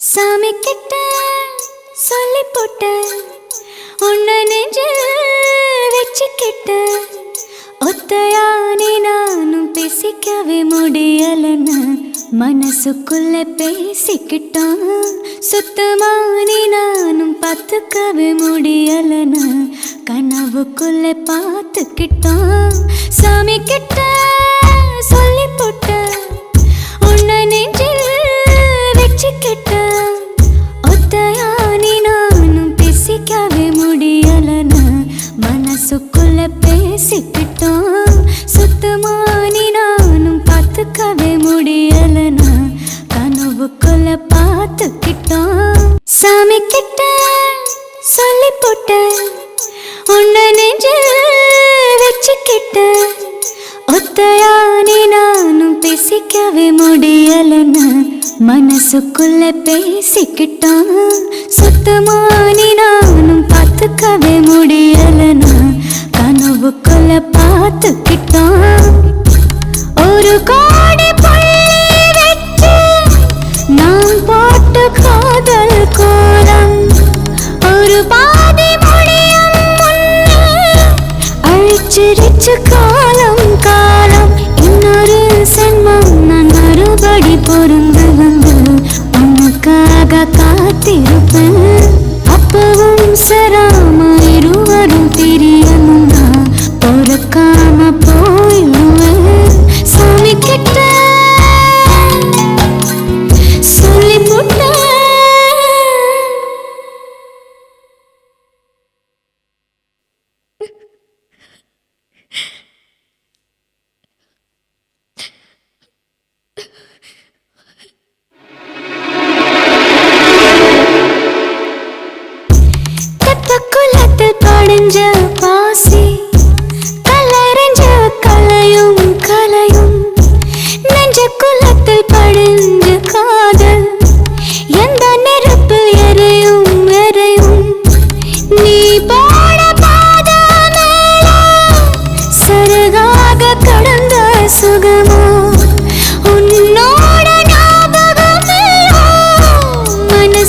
சாமி கிட்ட சொல்லி போட்ட உன்னை நெஞ்சு வச்சுக்கிட்ட ஒத்தையானி நானும் பேசிக்கவே முடியலன்னு மனசுக்குள்ள பேசிக்கிட்டோம். சுத்தமானி நானும் பார்த்துக்கவே முடியலன்னு கனவுக்குள்ள பார்த்துக்கிட்டோம். சாமி கிட்ட சொல்லி போட்ட உன்னை நெஞ்சில் வச்சுக்கிட்ட ஒத்தையானே நானும் பேசிக்கவே முடியலன்னு மனசுக்குள்ள பேசிக்கிட்டான். சுத்தமானி நானும் அழிச்சிருச்சு காலம் காலம். இன்னொரு சென்மம் நான் மறுபடி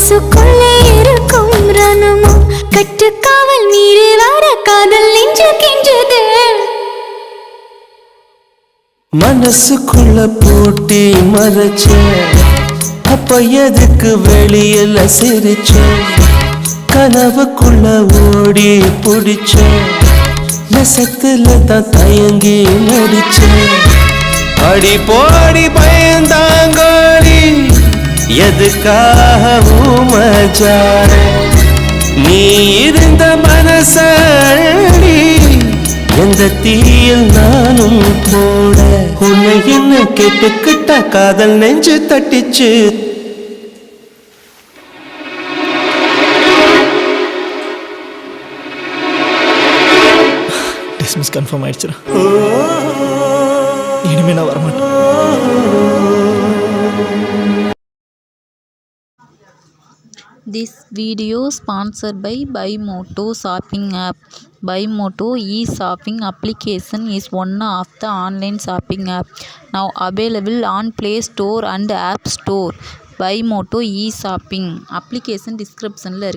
மனசுக்குள்ளே இருக்கும் ரணமோ கட்டுக்காவல் மீறி வர காதல் நெஞ்சு கெஞ்சது மனசுக்குள்ள போட்டி மறைச்ச. அப்ப எதுக்கு வெளியில சிரிச்ச? கனவுக்குள்ள ஓடி பிடிச்ச. நெசத்துல தான் தயங்கி முடிச்ச அடி போடி பயந்தாங்க. எதுக்காக ஊமஜார நீ இருந்த மனசடி எந்த தீயில் நானும் போட? உன்னை என்ன கேட்டுக்கிட்ட காதல் நெஞ்சு தட்டிச்சு? Dismiss confirm ஆயிடுச்சுடா. இனிமே நான் வரமாட்டேன். This video sponsor by by Moto shopping app by Moto e shopping application is one of the online shopping app now available on Play Store and App Store by Moto e shopping application டிஸ்கிரிப்ஷனில் இருக்குது